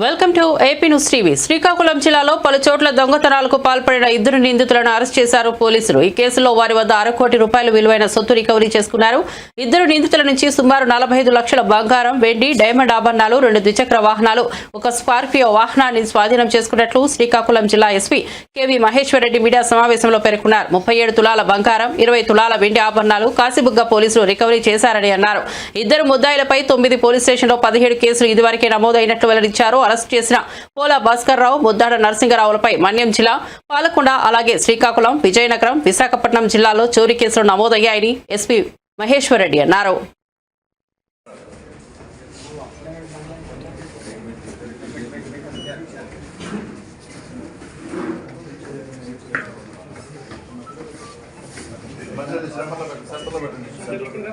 Welcome to AP news TV. Srikakulam జిల్లాలో పలు చోట్ల దొంగతనాలకు పాల్పడిన ఇద్దరు నిందితులను అరెస్ట్ చేశారు పోలీసులు. ఈ కేసులో వారి వద్ద అర కోటి రూపాయలు విలువైన సొత్తు రికవరీ చేసుకున్నారు. ఇద్దరు నిందితుల నుంచి సుమారు నలభై ఐదు లక్షల బంగారం వెండి డైమండ్ ఆభరణాలు రెండు ద్విచక్ర వాహనాలు ఒక స్కార్పియో వాహనాన్ని స్వాధీనం చేసుకున్నట్లు శ్రీకాకుళం జిల్లా ఎస్పీ కేవీ మహేశ్వరరెడ్డి మీడియా సమావేశంలో పేర్కొన్నారు. ముప్పై ఏడు తులాల బంగారం ఇరవై తులాల వెండి ఆభరణాలు కాసిబుగ్గ పోలీసులు రికవరీ చేశారని అన్నారు. ఇద్దరు ముద్దాయిలపై తొమ్మిది పోలీస్ స్టేషన్లో పదిహేడు కేసులు ఇదివరకే నమోదైనట్లు వెల్లడించారు. అరెస్ట్ చేసిన పోలా భాస్కర్ రావు ముద్దాడ నరసింగరావులపై మన్యం జిల్లా పాలకొండ అలాగే శ్రీకాకుళం విజయనగరం విశాఖపట్నం జిల్లాలో చోరీ కేసులు నమోదయ్యాయని ఎస్పీ మహేశ్వర్ రెడ్డి అన్నారు. సెంటర్లో పెట్టండి సెంటర్లో పెట్టండి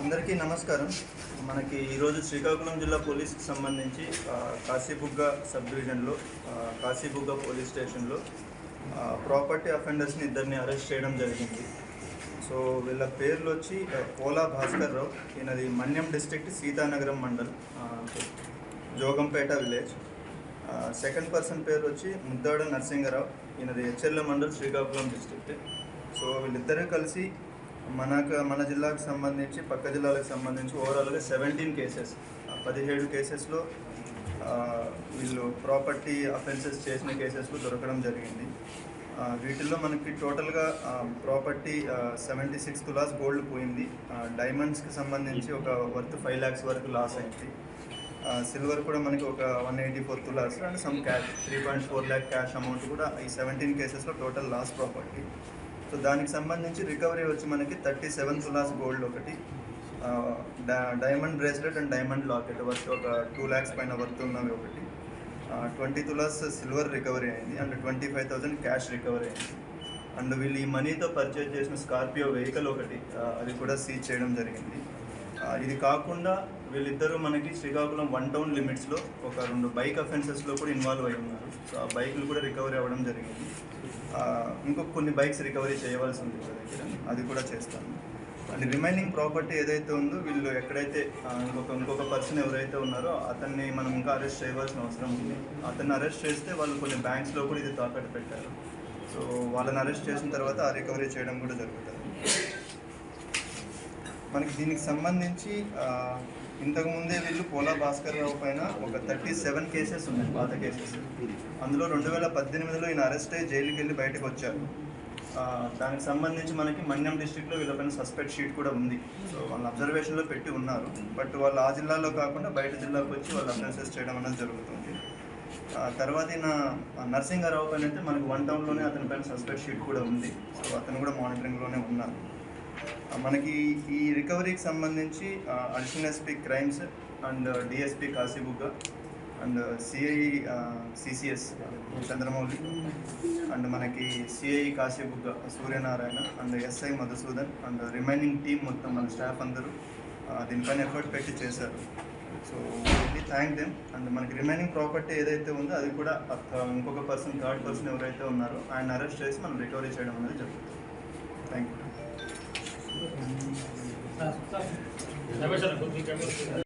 అందరికీ నమస్కారం. మనకి ఈరోజు శ్రీకాకుళం జిల్లా పోలీస్కి సంబంధించి కాశీబుగ్గ సబ్ డివిజన్లో కాశీబుగ్గ పోలీస్ స్టేషన్లో ప్రాపర్టీ అఫెండర్స్ని ఇద్దరిని అరెస్ట్ చేయడం జరిగింది. సో వీళ్ళ పేర్లు వచ్చి పోలా భాస్కర్ రావు ఈయనది Manyam district Seethanagaram mandal Jogampeta village second person పేరు వచ్చి ముద్దాడ నరసింగరావు ఈయనది HLA mandal Srikakulam district so వీళ్ళిద్దరూ కలిసి మనకు మన జిల్లాకు సంబంధించి పక్క జిల్లాలకు సంబంధించి ఓవరాల్గా సెవెంటీన్ కేసెస్ పదిహేడు కేసెస్లో వీళ్ళు ప్రాపర్టీ అఫెన్సెస్ చేసిన కేసెస్లో దొరకడం జరిగింది. వీటిల్లో మనకి టోటల్గా property seventy six tolas gold పోయింది. డైమండ్స్కి సంబంధించి ఒక వర్త్ ఫైవ్ ల్యాక్స్ వరకు లాస్ అయింది. సిల్వర్ కూడా మనకి ఒక one eighty four tolas and some cash three point four lakh cash amount కూడా ఈ సెవెంటీన్ కేసెస్లో టోటల్ లాస్ ప్రాపర్టీ. సో దానికి సంబంధించి రికవరీ వచ్చి మనకి థర్టీ సెవెన్ తులాస్ గోల్డ్ ఒకటి. Diamond bracelet and diamond locket worth ఒక టూ ల్యాక్స్ పైన వర్త్ ఉన్నవి ఒకటి. ట్వంటీ తులాస్ సిల్వర్ రికవరీ అయింది and twenty five thousand cash recovery అయింది. అండ్ వీళ్ళు ఈ మనీతో పర్చేజ్ చేసిన స్కార్పియో వెహికల్ ఒకటి అది కూడా సీజ్ చేయడం జరిగింది. ఇది కాకుండా వీళ్ళిద్దరూ మనకి శ్రీకాకుళం వన్ టౌన్ లిమిట్స్లో ఒక రెండు బైక్ అఫెన్సెస్లో కూడా ఇన్వాల్వ్ అయి ఉన్నారు. సో ఆ బైక్లు కూడా రికవరీ అవ్వడం జరిగింది. ఇంకొక కొన్ని బైక్స్ రికవరీ చేయవలసి ఉంది దగ్గర. అది కూడా చేస్తాను. అండ్ రిమైనింగ్ ప్రాపర్టీ ఏదైతే ఉందో వీళ్ళు ఎక్కడైతే ఇంకొక ఇంకొక పర్సన్ ఎవరైతే ఉన్నారో అతన్ని మనం ఇంకా అరెస్ట్ చేయవలసిన అవసరం ఉంది. అతన్ని అరెస్ట్ చేస్తే వాళ్ళు కొన్ని బ్యాంక్స్లో కూడా ఇది తాకట్టు పెట్టారు. సో వాళ్ళని అరెస్ట్ చేసిన తర్వాత ఆ రికవరీ చేయడం కూడా జరుగుతుంది. మనకి దీనికి సంబంధించి ఇంతకుముందే వీళ్ళు పోలా భాస్కర్ రావు పైన ఒక థర్టీ సెవెన్ కేసెస్ ఉన్నాయి పాత కేసెస్ అందులో రెండు వేల పద్దెనిమిదిలో ఈయన అరెస్ట్ అయ్యి జైలుకి వెళ్ళి బయటకు వచ్చారు. దానికి సంబంధించి మనకి మన్యం డిస్ట్రిక్ట్లో వీళ్ళపైన సస్పెక్ట్ షీట్ కూడా ఉంది. సో వాళ్ళ అబ్జర్వేషన్లో పెట్టి ఉన్నారు. బట్ వాళ్ళు ఆ జిల్లాలో కాకుండా బయట జిల్లాకు వచ్చి వాళ్ళు అఫెన్సెస్ చేయడం అనేది జరుగుతుంది. తర్వాత నా నర్సింగారావు పైన అయితే మనకి వన్ టౌన్లోనే అతని పైన సస్పెక్ట్ షీట్ కూడా ఉంది. సో అతను కూడా మానిటరింగ్లోనే ఉన్నారు. మనకి ఈ రికవరీకి సంబంధించి additional SP crimes and DSP Kasibugga and CI CCS Chandramouli. And మనకి CI Kasibugga Suryanarayana and SI Madhusudan and remaining team మొత్తం మన స్టాఫ్ అందరూ ఆ, దీనిపైన ఎఫర్ట్ పెట్టి చేశారు. So really thank them and మనకి రిమైనింగ్ ప్రాపర్టీ ఏదైతే ఉందో అది కూడా ఇంకొక పర్సన్ థర్డ్ పర్సన్ ఎవరైతే ఉన్నారో ఆయన అరెస్ట్ చేసి మనం రికవరీ చేయడం అనేది జరుగుతుంది. Thank you